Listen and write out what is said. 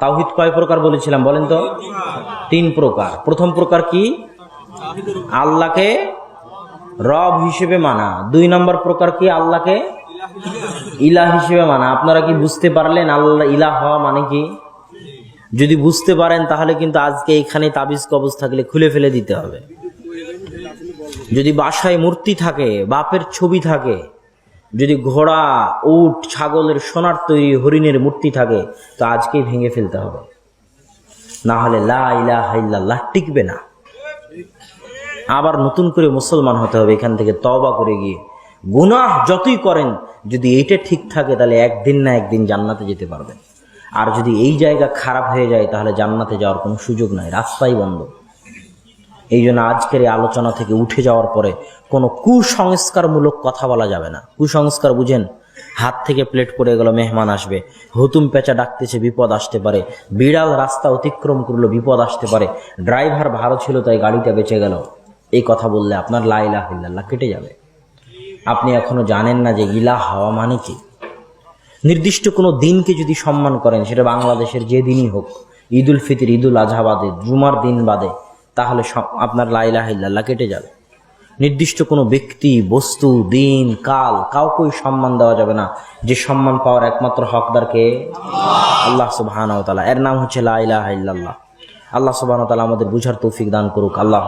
তাওহিদ কয় প্রকার বলেছিলাম বলেন তো? তিন প্রকার। প্রথম প্রকার কি? আল্লাহকে রব হিসেবে মানা। দুই নম্বর প্রকার কি? আল্লাহকে ইলাহ হিসেবে মানা। আপনারা কি বুঝতে পারলেন আল্লাহ ইলাহ হওয়া মানে কি? যদি বুঝতে পারেন তাহলে কিন্তু আজকে এখানে তাবিজ কবজ থাকলে খুলে ফেলে দিতে হবে। যদি বাসায় মূর্তি থাকে, বাপের ছবি থাকে যদি ঘোড়া, উট, ছাগলের সোনার তৈরি হরিণের মূর্তি থাকে, তো আজকেই ভেঙে ফেলতে হবে। না হলে লা ইলাহা ইল্লাল্লাহ টিকবে না। আবার নতুন করে মুসলমান হতে হবে, এখান থেকে তবা করে গিয়ে। গুনাহ যতই করেন, যদি এইটা ঠিক থাকে, তাহলে একদিন না একদিন জান্নাতে যেতে পারবেন। আর যদি এই জায়গা খারাপ হয়ে যায়, তাহলে জান্নাতে যাওয়ার কোনো সুযোগ নাই, রাস্তাই বন্ধ। এই জন্য আজকের এই আলোচনা থেকে উঠে যাওয়ার পরে কোনো কুসংস্কারমূলক কথা বলা যাবে না। কুসংস্কার বুঝেন? হাত থেকে প্লেট পড়ে গেল, মেহমান আসবে। হুতুম পেঁচা ডাকতেছে, বিপদ আসতে পারে। বিড়াল রাস্তা অতিক্রম করল, বিপদ আসতে পারে। ড্রাইভার ভালো ছিল, তাই গাড়িটা বেঁচে গেল। এই কথা বললে আপনার লাইলা হিল্লাল্লাহ কেটে যাবে। আপনি এখনও জানেন না যে ইলা হাওয়া মানে কি? নির্দিষ্ট কোনো দিনকে যদি সম্মান করেন, সেটা বাংলাদেশের যে দিনই হোক ঈদ উল ফিতর ঈদ উল আজহা বাদে, জুমার দিন বাদে তাহলে আপনার লাইলাহ ইল্লাল্লাহ কেটে যাবে। নির্দিষ্ট কোনো ব্যক্তি, বস্তু, দিন, কাল কাউকেই সম্মান দেওয়া যাবে না। যে সম্মান পাওয়ার একমাত্র হকদারকে আল্লাহ সুবহান তালা এর নাম হচ্ছে লাইলাহ আল্লাহ সুবহান তালা আমাদের বুঝার তৌফিক দান করুক। আল্লাহ